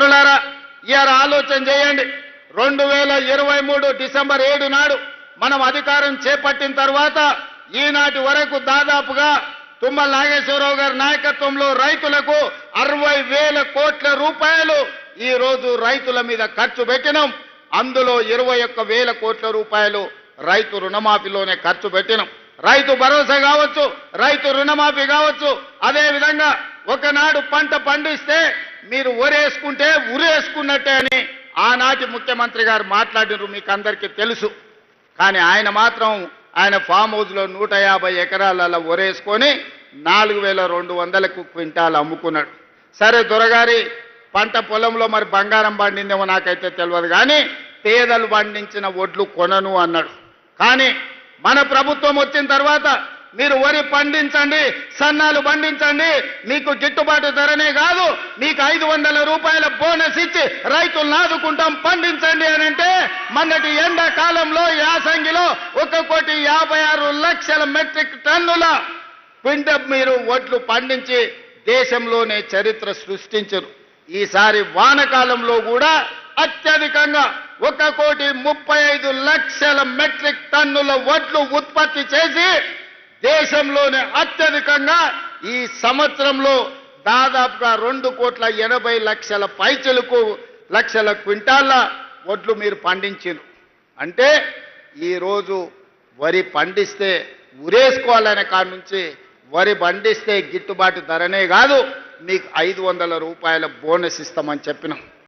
మిత్రులారా ఇవాళ ఆలోచన చేయండి. రెండు వేల ఇరవై మూడు డిసెంబర్ ఏడు నాడు మనం అధికారం చేపట్టిన తర్వాత ఈనాటి వరకు దాదాపుగా తుమ్మల నాగేశ్వరరావు గారి నాయకత్వంలో రైతులకు అరవై వేల కోట్ల రూపాయలు ఈ రోజు రైతుల మీద ఖర్చు పెట్టినాం. అందులో ఇరవై ఒక్క వేల కోట్ల రూపాయలు రైతు రుణమాఫీలోనే ఖర్చు పెట్టినాం. రైతు భరోసా కావచ్చు రైతు రుణమాఫీ కావచ్చు. అదేవిధంగా ఒకనాడు పంట పండిస్తే మీరు ఊరేసుకుంటే ఉరేసుకున్నట్టే అని ఆనాటి ముఖ్యమంత్రి గారు మాట్లాడినారు మీకు అందరికీ తెలుసు. కానీ ఆయన మాత్రం ఆయన ఫామ్ హౌస్లో నూట యాభై ఎకరాలలో ఒరేసుకొని నాలుగు వేల రెండు వందలకు క్వింటాలు అమ్ముకున్నాడు. సరే దొరగారి పంట పొలంలో మరి బంగారం పండిందేమో నాకైతే తెలియదు కానీ పేదలు పండించిన ఒడ్లు కొనను అన్నాడు. కానీ మన ప్రభుత్వం వచ్చిన తర్వాత మీరు వరి పండించండి సన్నాలు పండించండి మీకు గిట్టుబాటు ధరనే కాదు మీకు ఐదు వందల రూపాయల బోనస్ ఇచ్చి రైతులను ఆదుకుంటాం పండించండి అని అంటే మొన్నటి ఎండాకాలంలో యాసంగిలో ఒక కోటి యాభై ఆరు లక్షల మెట్రిక్ టన్నుల పిండ మీరు ఒడ్లు పండించి దేశంలోనే చరిత్ర సృష్టించరు. ఈసారి వానకాలంలో కూడా అత్యధికంగా ఒక కోటి ముప్పై ఐదు లక్షల మెట్రిక్ టన్నుల వడ్లు ఉత్పత్తి చేసి దేశంలోనే అత్యధికంగా ఈ సంవత్సరంలో దాదాపుగా రెండు కోట్ల ఎనభై లక్షల పైచలకు లక్షల క్వింటాళ్ళ వడ్లు మీరు పండించారు. అంటే ఈరోజు వరి పండిస్తే ఉరేసుకోవాలనే కాడి నుంచి వరి పండిస్తే గిట్టుబాటు ధరనే కాదు మీకు ఐదు వందల రూపాయల బోనస్ ఇస్తామని చెప్పినాం.